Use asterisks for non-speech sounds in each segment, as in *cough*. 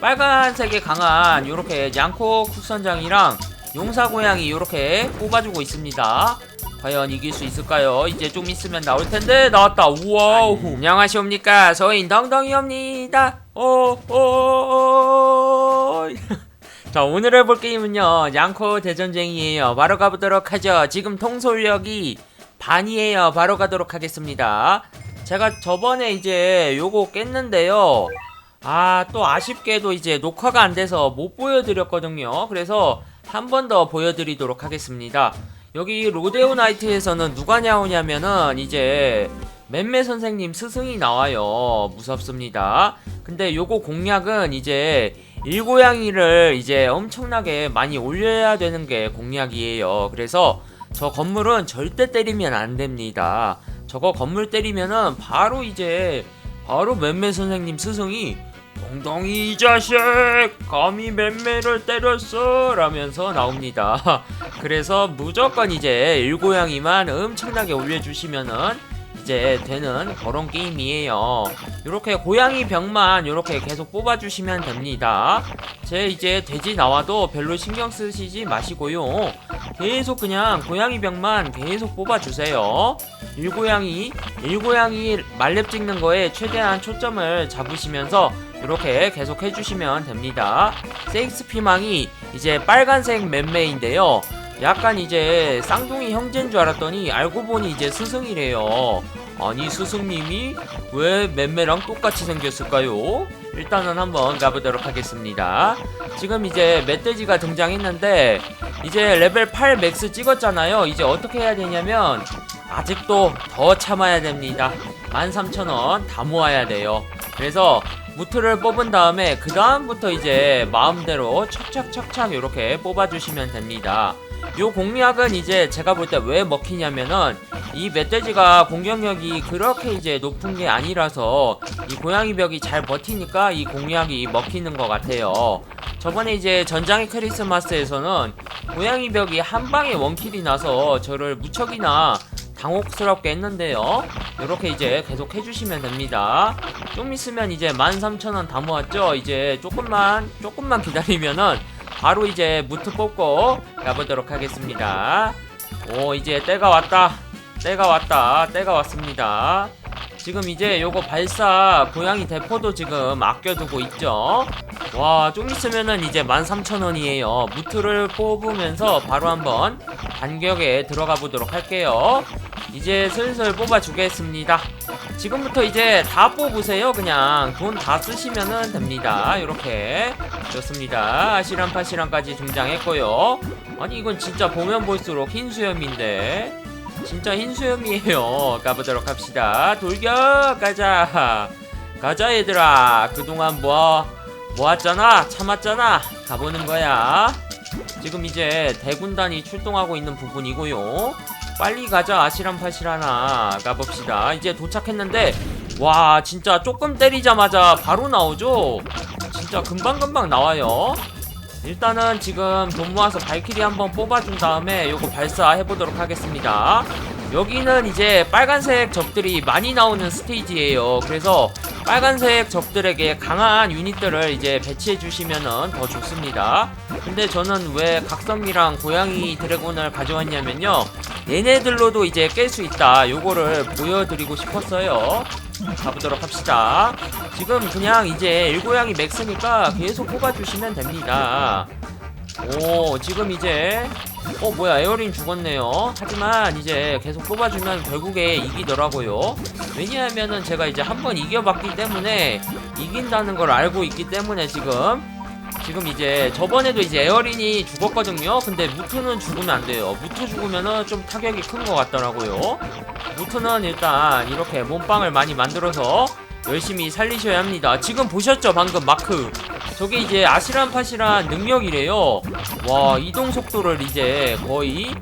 빨간색에 강한 요렇게 양코 국선장이랑 용사고양이 요렇게 뽑아주고 있습니다. 과연 이길 수 있을까요? 이제 좀 있으면 나올 텐데. 나왔다. 우와우. 안녕하십니까. 서인 덩덩이옵니다. 어, 오오오 *laughs* 자 오늘 해볼 게임은요. 양코 대전쟁이에요. 바로 가보도록 하죠. 지금 통솔력이 반이에요. 바로 가도록 하겠습니다. 제가 저번에 이제 요거 깼는데요 아 또 아쉽게도 이제 녹화가 안 돼서 못 보여드렸거든요 그래서 한 번 더 보여드리도록 하겠습니다 여기 로데오 나이트에서는 누가 나오냐면은 이제 맴매 선생님 스승이 나와요 무섭습니다 근데 요거 공략은 이제 일고양이를 이제 엄청나게 많이 올려야 되는 게 공략이에요. 그래서 저 건물은 절대 때리면 안 됩니다. 저거 건물 때리면은 바로 이제 바로 맴매 선생님 스승이 엉덩이 이 자식 감히 맴매를 때렸어 라면서 나옵니다. *laughs* 그래서 무조건 이제 일고양이만 엄청나게 올려주시면은 이제 되는 그런 게임이에요. 이렇게 고양이 병만 이렇게 계속 뽑아주시면 됩니다. 제 이제 돼지 나와도 별로 신경 쓰시지 마시고요. 계속 그냥 고양이 병만 계속 뽑아주세요. 일고양이, 일고양이 말렙 찍는 거에 최대한 초점을 잡으시면서 이렇게 계속 해주시면 됩니다. 세익스피망이 이제 빨간색 맴매인데요. 약간 이제 쌍둥이 형제인 줄 알았더니 알고 보니 이제 스승이래요. 아니 스승님이 왜 맴매랑 똑같이 생겼을까요? 일단은 한번 가보도록 하겠습니다. 지금 이제 멧돼지가 등장했는데 이제 레벨 8 맥스 찍었잖아요. 이제 어떻게 해야 되냐면 아직도 더 참아야 됩니다. 13,000원 다 모아야 돼요. 그래서 무트를 뽑은 다음에 그 다음부터 이제 마음대로 척척척척 이렇게 뽑아주시면 됩니다. 요 공략은 이제 제가 볼 때 왜 먹히냐면은 이 멧돼지가 공격력이 그렇게 이제 높은 게 아니라서 이 고양이 벽이 잘 버티니까 이 공략이 먹히는 것 같아요. 저번에 이제 전장의 크리스마스에서는 고양이 벽이 한 방에 원킬이 나서 저를 무척이나 당혹스럽게 했는데요. 이렇게 이제 계속 해주시면 됩니다. 좀 있으면 이제 13,000원 다 모았죠? 이제 조금만, 조금만 기다리면은 바로 이제 무트 뽑고 가보도록 하겠습니다. 오, 이제 때가 왔다. 때가 왔다. 때가 왔습니다. 지금 이제 요거 발사 고양이 대포도 지금 아껴두고 있죠. 와, 좀 있으면은 이제 13,000원이에요. 무트를 뽑으면서 바로 한번 반격에 들어가 보도록 할게요. 이제 슬슬 뽑아주겠습니다. 지금부터 이제 다 뽑으세요. 그냥 돈 다 쓰시면은 됩니다. 이렇게 좋습니다. 아시란파시란까지 등장했고요. 아니 이건 진짜 보면 볼수록 흰 수염인데 진짜 흰 수염이에요. *laughs* 가보도록 합시다. 돌격 가자. 가자 얘들아. 그동안 뭐 모았잖아. 참았잖아. 가보는 거야. 지금 이제 대군단이 출동하고 있는 부분이고요. 빨리 가자 아시란파시라나. 가봅시다. 이제 도착했는데 와 진짜 조금 때리자마자 바로 나오죠? 진짜 금방금방 나와요. 일단은 지금 돈 모아서 발키리 한번 뽑아준 다음에 요거 발사해보도록 하겠습니다. 여기는 이제 빨간색 적들이 많이 나오는 스테이지예요. 그래서 빨간색 적들에게 강한 유닛들을 이제 배치해 주시면은 더 좋습니다. 근데 저는 왜 각성기랑 고양이 드래곤을 가져왔냐면요. 얘네들로도 이제 깰 수 있다. 요거를 보여드리고 싶었어요. 가보도록 합시다. 지금 그냥 이제 일고양이 맥스니까 계속 뽑아주시면 됩니다 오 지금 이제 어 뭐야 에어린 죽었네요. 하지만 이제 계속 뽑아주면 결국에 이기더라고요. 왜냐하면은 제가 이제 한 번 이겨봤기 때문에 이긴다는 걸 알고 있기 때문에 지금. 지금 이제 저번에도 이제 에어린이 죽었거든요. 근데 무트는 죽으면 안 돼요. 무트 죽으면은 좀 타격이 큰 것 같더라고요. 무트는 일단 이렇게 몸빵을 많이 만들어서 열심히 살리셔야 합니다. 지금 보셨죠 방금 마크? 저게 이제 아시란파시란 능력이래요. 와 이동 속도를 이제 거의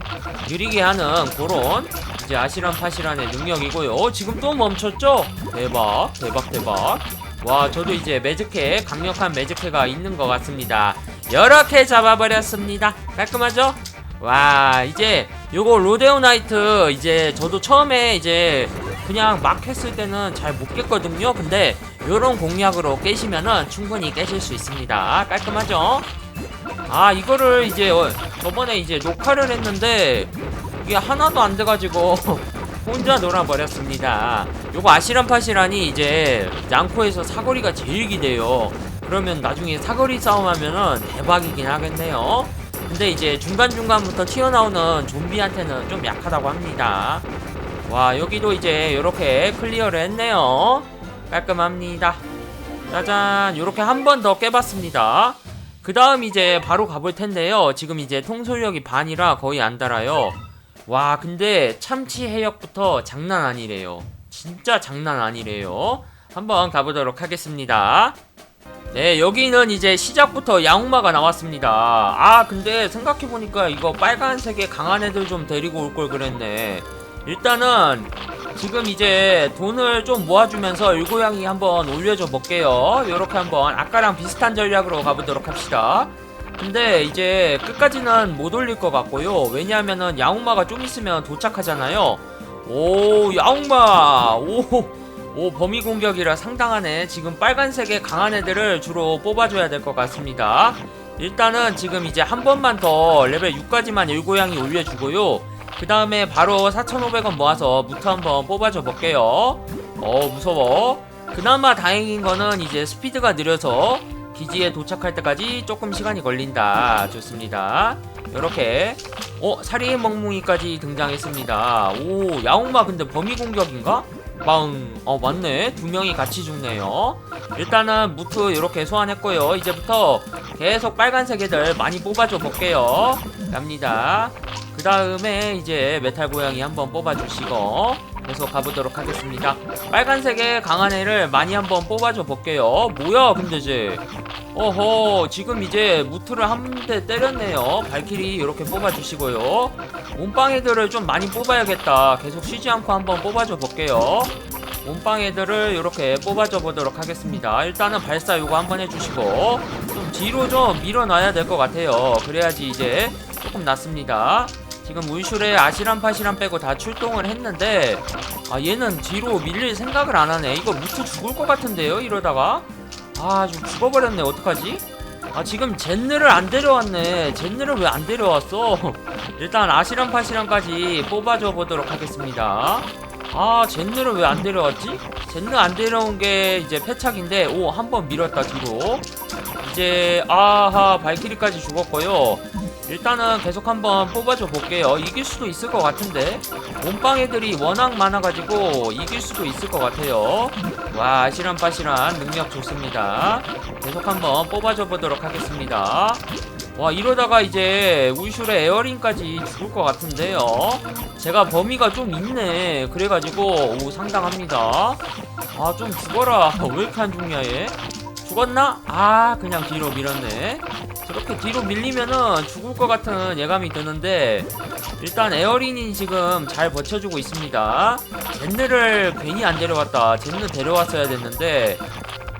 느리게 하는 그런 이제 아시란파시란의 능력이고요. 지금 또 멈췄죠? 대박 대박 대박. 와 저도 이제 매직회 강력한 매직회가 있는 것 같습니다. 이렇게 잡아버렸습니다. 깔끔하죠? 와 이제 요거 로데오 나이트 이제 저도 처음에 이제 그냥 막 했을 때는 잘 못 깼거든요. 근데 요런 공략으로 깨시면은 충분히 깨실 수 있습니다. 깔끔하죠? 아 이거를 이제 어, 저번에 이제 녹화를 했는데 이게 하나도 안 돼가지고 *laughs* 혼자 놀아버렸습니다. 요거 아시란파시란이 이제 양코에서 사거리가 제일 기대요. 그러면 나중에 사거리 싸움하면은 대박이긴 하겠네요. 근데 이제 중간중간부터 튀어나오는 좀비한테는 좀 약하다고 합니다 와 여기도 이제 이렇게 클리어를 했네요. 깔끔합니다. 짜잔 요렇게 한 번 더 깨봤습니다. 그 다음 이제 바로 가볼 텐데요. 지금 이제 통솔력이 반이라 거의 안 달아요. 와 근데 참치 해역부터 장난 아니래요. 진짜 장난 아니래요. 한번 가보도록 하겠습니다. 네 여기는 이제 시작부터 야옹마가 나왔습니다. 아 근데 생각해보니까 이거 빨간색의 강한 애들 좀 데리고 올 걸 그랬네 일단은 지금 이제 돈을 좀 모아주면서 일고양이 한번 올려줘 볼게요. 요렇게 한번 아까랑 비슷한 전략으로 가보도록 합시다. 근데 이제 끝까지는 못 올릴 것 같고요. 왜냐하면은 야옹마가 좀 있으면 도착하잖아요. 오 야옹마! 오 오 범위 공격이라 상당하네. 지금 빨간색의 강한 애들을 주로 뽑아줘야 될 것 같습니다. 일단은 지금 이제 한 번만 더 레벨 6까지만 일고양이 올려주고요 그 다음에 바로 4,500원 모아서 무트 한번 뽑아줘 볼게요 어 무서워 그나마 다행인 거는 이제 스피드가 느려서 기지에 도착할 때까지 조금 시간이 걸린다 좋습니다 요렇게 어 사리의 멍뭉이까지 등장했습니다 오 야옹마 근데 범위 공격인가? 빵. 어, 맞네. 두 명이 같이 죽네요. 일단은 무트 이렇게 소환했고요. 이제부터 계속 빨간색 애들 많이 뽑아줘 볼게요. 갑니다. 그 다음에 이제 메탈 고양이 한번 뽑아주시고 계속 가보도록 하겠습니다. 빨간색의 강한 애를 많이 한번 뽑아줘 볼게요. 뭐야, 근데 이제. 어허, 지금 이제 무트를 한 대 때렸네요. 발키리 이렇게 뽑아주시고요. 몸빵 애들을 좀 많이 뽑아야겠다. 계속 쉬지 않고 한번 뽑아줘 볼게요. 몸빵 애들을 이렇게 뽑아줘 보도록 하겠습니다. 일단은 발사 요거 한번 해주시고 좀 뒤로 좀 밀어놔야 될 것 같아요. 그래야지 이제 조금 낫습니다. 지금 울슈레 아시란 파시란 빼고 다 출동을 했는데 아 얘는 뒤로 밀릴 생각을 안 하네. 이거 무트 죽을 것 같은데요. 이러다가 아좀 죽어버렸네. 어떡하지? 아 지금 젠느를 안 데려왔네 젠느를 왜 안 데려왔어 *laughs* 일단 아시랑 파시랑까지 뽑아줘 보도록 하겠습니다 아 젠느를 왜 안 데려왔지? 젠느 안 데려온 게 이제 패착인데 오 한 번 밀었다 뒤로 이제 아하 발키리까지 죽었고요 일단은 계속 한번 뽑아줘 볼게요. 이길 수도 있을 것 같은데. 몸빵 애들이 워낙 많아가지고 이길 수도 있을 것 같아요. 와 아시란 파시란 능력 좋습니다. 계속 한번 뽑아줘 보도록 하겠습니다. 와 이러다가 이제 울슐의 에어링까지 죽을 것 같은데요. 제가 범위가 좀 있네. 그래가지고 오 상당합니다. 아 좀 죽어라. *laughs* 왜 이렇게 안 죽냐 얘 죽었나? 아 그냥 뒤로 밀었네. 저렇게 뒤로 밀리면은 죽을 것 같은 예감이 드는데 일단 에어린이 지금 잘 버텨주고 있습니다. 젠느를 괜히 안 데려왔다. 젠느 데려왔어야 됐는데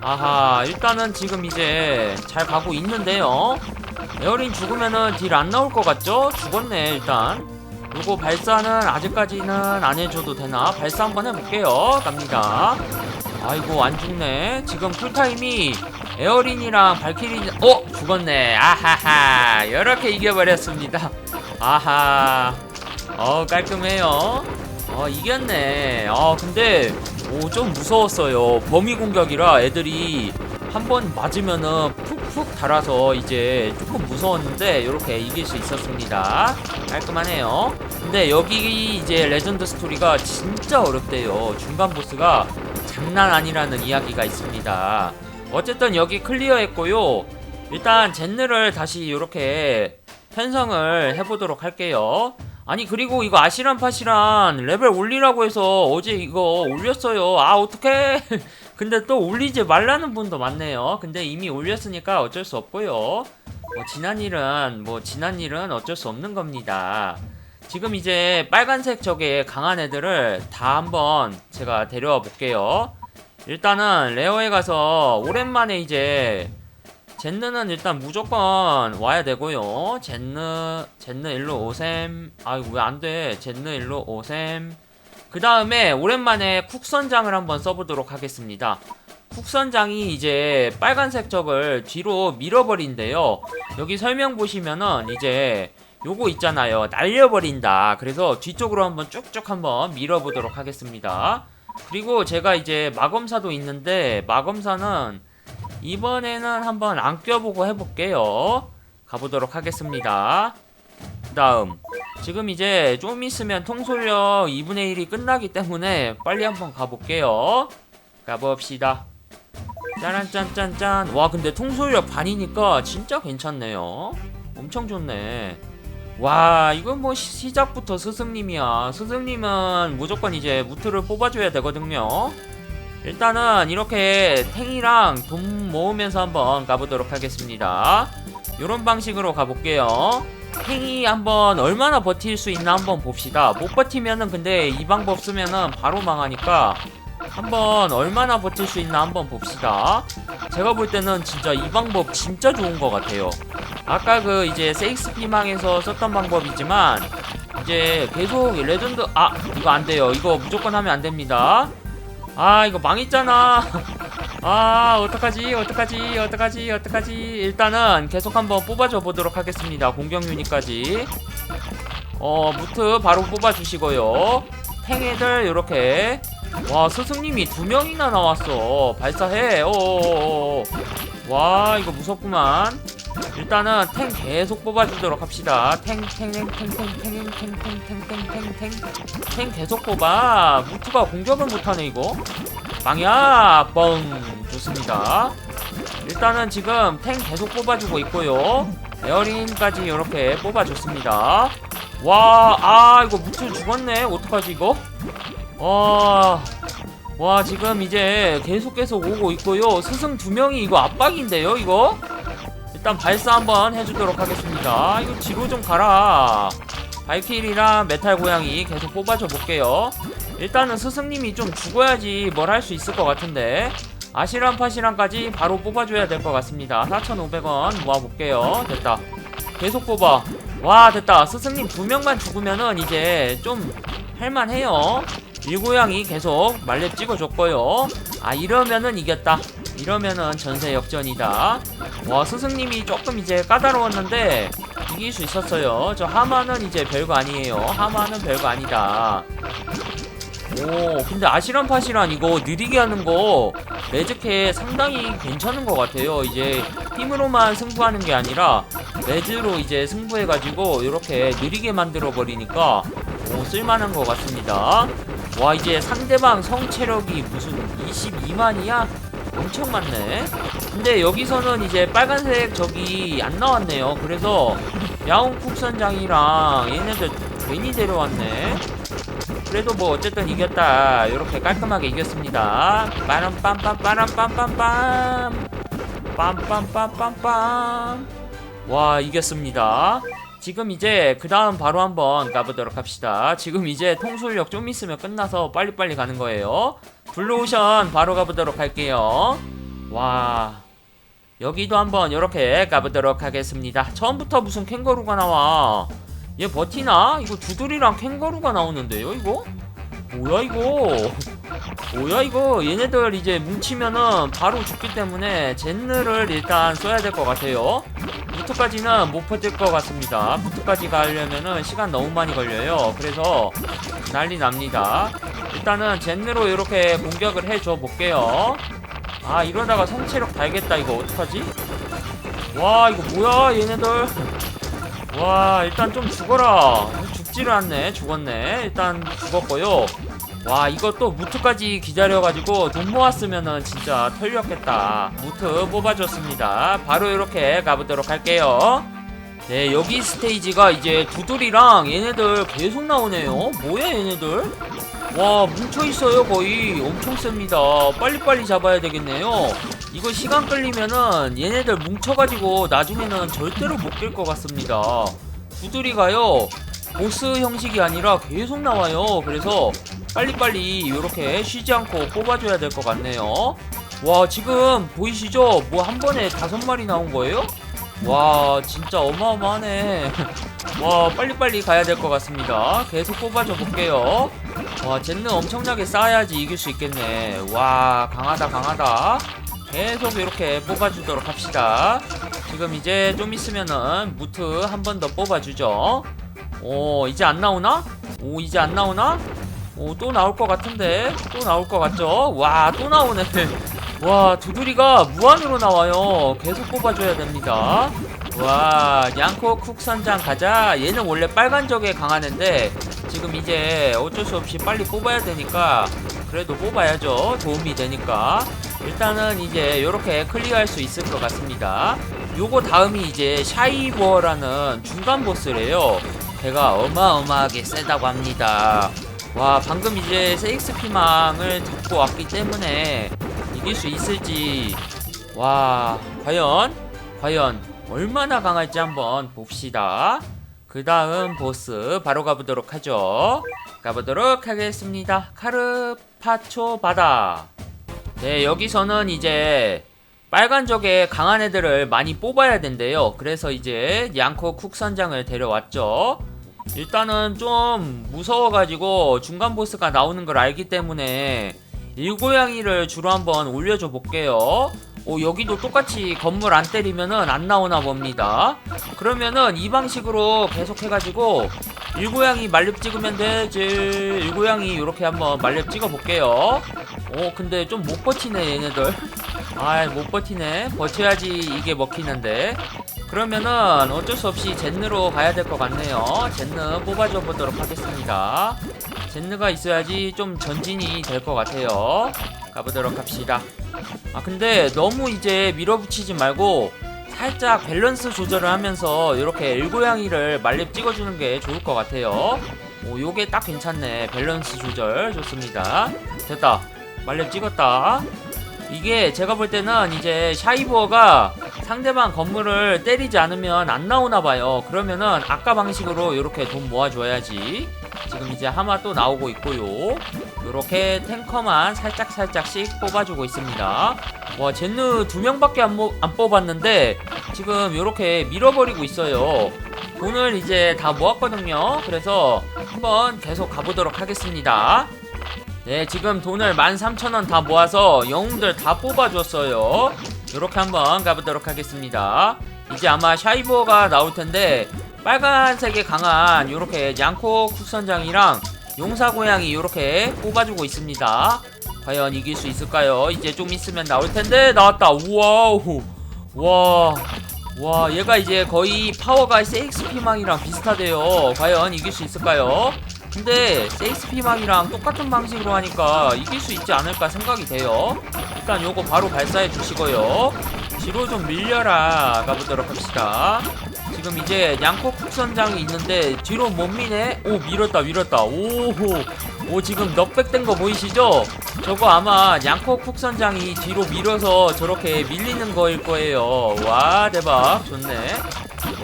아하 일단은 지금 이제 잘 가고 있는데요. 에어린 죽으면은 딜 안 나올 것 같죠? 죽었네 일단. 그리고 발사는 아직까지는 안 해줘도 되나? 발사 한번 해볼게요. 갑니다 아이고 안 죽네. 지금 쿨타임이 에어린이랑 발키리 어? 죽었네. 아하하. 이렇게 이겨버렸습니다. 아하. 어 깔끔해요. 어 이겼네. 어 근데 오 좀 무서웠어요. 범위 공격이라 애들이 한 번 맞으면은 푹푹 달아서 이제 조금 무서웠는데 이렇게 이길 수 있었습니다. 깔끔하네요. 근데 여기 이제 레전드 스토리가 진짜 어렵대요. 중간 보스가 장난 아니라는 이야기가 있습니다. 어쨌든 여기 클리어했고요. 일단 젠느를 다시 이렇게 편성을 해보도록 할게요. 아니 그리고 이거 아시란 파시란 레벨 올리라고 해서 어제 이거 올렸어요. 아 어떡해? *laughs* 근데 또 올리지 말라는 분도 많네요. 근데 이미 올렸으니까 어쩔 수 없고요. 뭐 지난 일은 뭐 지난 일은 어쩔 수 없는 겁니다 지금 이제 빨간색 저게 강한 애들을 다 한번 제가 데려와 볼게요 일단은 레어에 가서 오랜만에 이제 젠느는 일단 무조건 와야 되고요. 젠느 젠느 일로 오셈. 아이고 왜 안 돼? 젠느 일로 오셈. 그 다음에 오랜만에 쿡선장을 한번 써보도록 하겠습니다. 국선장이 이제 빨간색 적을 뒤로 밀어버린대요. 여기 설명 보시면은 이제 요거 있잖아요. 날려버린다. 그래서 뒤쪽으로 한번 쭉쭉 한번 밀어보도록 하겠습니다. 그리고 제가 이제 마검사도 있는데 마검사는 이번에는 한번 안 껴보고 해볼게요. 가보도록 하겠습니다. 그 다음 지금 이제 좀 있으면 통솔력 2분의 1이 끝나기 때문에 빨리 한번 가볼게요. 가봅시다. 짠짠짠짠. 와 근데 통솔력 반이니까 진짜 괜찮네요. 엄청 좋네. 와 이건 뭐 시- 시작부터 스승님이야. 스승님은 무조건 이제 무트를 뽑아줘야 되거든요. 일단은 이렇게 탱이랑 돈 모으면서 한번 가보도록 하겠습니다. 이런 방식으로 가볼게요. 탱이 한번 얼마나 버틸 수 있나 한번 봅시다. 못 버티면은 근데 이 방법 쓰면은 바로 망하니까 한번 얼마나 버틸 수 있나 한번 봅시다. 제가 볼 때는 진짜 이 방법 진짜 좋은 것 같아요. 아까 그 이제 세익스 피망에서 썼던 방법이지만 이제 계속 레전드 아 이거 안 돼요. 이거 무조건 하면 안 됩니다. 아 이거 망했잖아. *laughs* 아 어떡하지 어떡하지 어떡하지 어떡하지 일단은 계속 한번 뽑아줘 보도록 하겠습니다. 공격 유닛까지 어 무트 바로 뽑아주시고요. 탱애들 요렇게 와 스승님이 두 명이나 나왔어 발사해 어어어어 와 이거 무섭구만 일단은 탱 계속 뽑아주도록 합시다 탱탱탱탱탱탱탱탱탱탱탱탱 계속 뽑아 무트가 공격을 못하네 이거 망야 뻥 좋습니다 일단은 지금 탱 계속 뽑아주고 있고요 에어린까지 이렇게 뽑아줬습니다 와 아 이거 무트 죽었네 어떡하지 이거 와, 와 지금 이제 계속 계속 오고 있고요. 스승 두 명이 이거 압박인데요, 이거? 일단 발사 한번 해주도록 하겠습니다. 이거 뒤로 좀 가라. 발키리랑 메탈 고양이 계속 뽑아줘 볼게요. 일단은 스승님이 좀 죽어야지 뭘 할 수 있을 것 같은데. 아시랑 파시랑까지 바로 뽑아줘야 될 것 같습니다. 4,500원 모아볼게요. 됐다. 계속 뽑아. 와, 됐다. 스승님 두 명만 죽으면은 이제 좀 할만해요. 일고양이 계속 말렙 찍어줬고요. 아 이러면은 이겼다. 이러면은 전세 역전이다. 와 스승님이 조금 이제 까다로웠는데 이길 수 있었어요. 저 하마는 이제 별거 아니에요. 하마는 별거 아니다. 오 근데 아시란 파시란 이거 느리게 하는 거 매직해 상당히 괜찮은 것 같아요. 이제 힘으로만 승부하는 게 아니라 매즈로 이제 승부해가지고 이렇게 느리게 만들어 버리니까 오 쓸만한 것 같습니다. 와 이제 상대방 성체력이 무슨 22만이야? 엄청 많네. 근데 여기서는 이제 빨간색 적이 안 나왔네요. 그래서 야옹 쿡선장이랑 얘네들 괜히 데려왔네. 그래도 뭐 어쨌든 이겼다. 이렇게 깔끔하게 이겼습니다. 빠람 빰빰 빠람 빰빰빰. 빰빰빰빰빰. 와 이겼습니다 지금 이제 그 다음 바로 한번 가보도록 합시다. 지금 이제 통솔력 좀 있으면 끝나서 빨리빨리 가는 거예요. 블루오션 바로 가보도록 할게요. 와. 여기도 한번 이렇게 가보도록 하겠습니다. 처음부터 무슨 캥거루가 나와. 얘 버티나? 이거 두들이랑 캥거루가 나오는데요, 이거? 뭐야, 이거? 뭐야, 이거? 얘네들 이제 뭉치면은 바로 죽기 때문에 젠느를 일단 써야 될 것 같아요. 부트까지는 못 버틸 것 같습니다. 부트까지 가려면은 시간 너무 많이 걸려요. 그래서 난리 납니다. 일단은 젠느로 이렇게 공격을 해줘 볼게요. 아 이러다가 성체력 달겠다 이거 어떡하지? 와 이거 뭐야 얘네들 와 일단 좀 죽어라 죽지를 않네 죽었네 일단 죽었고요 와 이것도 무트까지 기다려가지고 돈 모았으면은 진짜 털렸겠다. 무트 뽑아줬습니다. 바로 이렇게 가보도록 할게요. 네 여기 스테이지가 이제 두들이랑 얘네들 계속 나오네요. 뭐야 얘네들? 와 뭉쳐있어요 거의. 엄청 셉니다. 빨리빨리 잡아야 되겠네요. 이거 시간 끌리면은 얘네들 뭉쳐가지고 나중에는 절대로 못 깰 것 같습니다. 두드리가요 보스 형식이 아니라 계속 나와요. 그래서 빨리빨리 이렇게 쉬지 않고 뽑아줘야 될 것 같네요. 와 지금 보이시죠? 뭐 한 번에 다섯 마리 나온 거예요? 와 진짜 어마어마하네. *laughs* 와 빨리빨리 가야 될 것 같습니다. 계속 뽑아줘 볼게요. 와 젠느 엄청나게 쌓아야지 이길 수 있겠네. 와 강하다 강하다. 계속 이렇게 뽑아주도록 합시다. 지금 이제 좀 있으면은 무트 한 번 더 뽑아주죠. 오 이제 안 나오나? 오 이제 안 나오나? 오 또 나올 것 같은데? 또 나올 것 같죠? 와 또 나오네. *laughs* 와 두드리가 무한으로 나와요. 계속 뽑아줘야 됩니다. 와 양코 쿡선장 가자. 얘는 원래 빨간 적에 애인데 지금 이제 어쩔 수 없이 빨리 뽑아야 되니까 그래도 뽑아야죠. 도움이 되니까. 일단은 이제 요렇게 클리어할 수 있을 것 같습니다. 요거 다음이 이제 샤이버라는 중간 보스래요. 걔가 어마어마하게 세다고 합니다 와 방금 이제 세익스피망을 잡고 왔기 때문에 이길 수 있을지. 와 과연 과연 얼마나 강할지 한번 봅시다. 그 다음 보스 바로 가보도록 하죠. 가보도록 하겠습니다. 카르파초 바다. 네 여기서는 이제 빨간 적에 강한 애들을 많이 뽑아야 된대요. 그래서 이제 양코 쿡 선장을 데려왔죠 일단은 좀 무서워가지고 중간 보스가 나오는 걸 알기 때문에 일고양이를 주로 한번 올려줘 볼게요. 오 여기도 똑같이 건물 안 때리면은 안 나오나 봅니다. 그러면은 이 방식으로 계속 해가지고 일고양이 말렙 찍으면 되지. 일고양이 이렇게 한번 말렙 찍어 볼게요. 오 근데 좀 못 버티네 얘네들. *laughs* 아이 못 버티네. 버텨야지 이게 먹히는데. 그러면은 어쩔 수 없이 젠느로 가야 될 것 같네요. 젠느 뽑아줘 보도록 하겠습니다. 젠느가 있어야지 좀 전진이 될 것 같아요. 가보도록 합시다. 아 근데 너무 이제 밀어붙이지 말고 살짝 밸런스 조절을 하면서 이렇게 일고양이를 말렙 찍어주는 게 좋을 것 같아요. 오 요게 딱 괜찮네. 밸런스 조절 좋습니다. 됐다. 말렙 찍었다. 이게 제가 볼 때는 이제 샤이버가 상대방 건물을 때리지 않으면 안 나오나 봐요. 그러면은 아까 방식으로 이렇게 돈 모아줘야지. 지금 이제 하마 또 나오고 있고요. 이렇게 탱커만 살짝 살짝씩 뽑아주고 있습니다. 와 젠느 두 명밖에 안, 모, 안 뽑았는데 지금 이렇게 밀어버리고 있어요. 돈을 이제 다 모았거든요. 그래서 한번 계속 가보도록 하겠습니다. 네, 지금 돈을 13,000원 다 모아서 영웅들 다 뽑아줬어요. 이렇게 한번 가보도록 하겠습니다. 이제 아마 샤이버가 나올 텐데 빨간색에 강한 이렇게 양코 쿡선장이랑 용사고양이 이렇게 뽑아주고 있습니다. 과연 이길 수 있을까요? 이제 좀 있으면 나올 텐데 나왔다. 우와우. 와. 와, 얘가 이제 거의 파워가 세익스피망이랑 비슷하대요. 과연 이길 수 있을까요? 근데 세이스피망이랑 똑같은 방식으로 하니까 이길 수 있지 않을까 생각이 돼요. 일단 요거 바로 발사해 주시고요. 뒤로 좀 밀려라 가보도록 합시다. 지금 이제 양코 쿡선장이 있는데 뒤로 못 미네? 오 밀었다 밀었다 오호 오 지금 넉백된 거 보이시죠? 저거 아마 양코 쿡선장이 뒤로 밀어서 저렇게 밀리는 거일 거예요 와 대박 좋네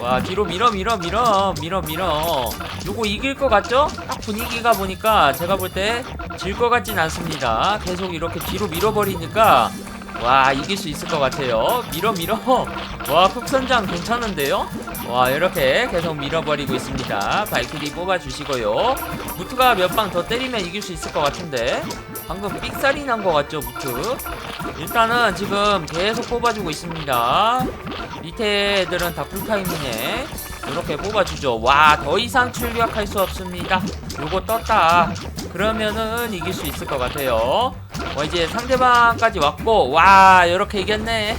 와 뒤로 밀어 밀어 밀어 밀어 밀어 요거 이길 것 같죠? 딱 분위기가 보니까 제가 볼 때 질 것 같진 않습니다 계속 이렇게 뒤로 밀어버리니까 와 이길 수 있을 것 같아요. 밀어 밀어. 와 쿡선장 괜찮은데요? 와 이렇게 계속 밀어버리고 있습니다. 발키리 뽑아주시고요. 무트가 몇 방 더 때리면 이길 수 있을 것 같은데. 방금 삑살이 난 것 같죠 무트? 일단은 지금 계속 뽑아주고 있습니다. 밑에 애들은 다 쿨타임이네. 이렇게 뽑아주죠. 와 더 이상 출격할 수 없습니다. 요거 떴다. 그러면은 이길 수 있을 것 같아요 와 이제 상대방까지 왔고 와 이렇게 이겼네.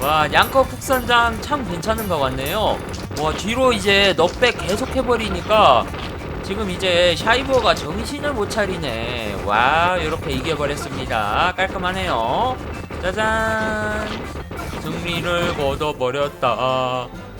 와 양커 국선장 참 괜찮은 것 같네요. 와 뒤로 이제 넉백 계속 해버리니까 지금 이제 샤이버가 정신을 못 차리네. 와 이렇게 이겨버렸습니다. 깔끔하네요. 짜잔. 승리를 거둬버렸다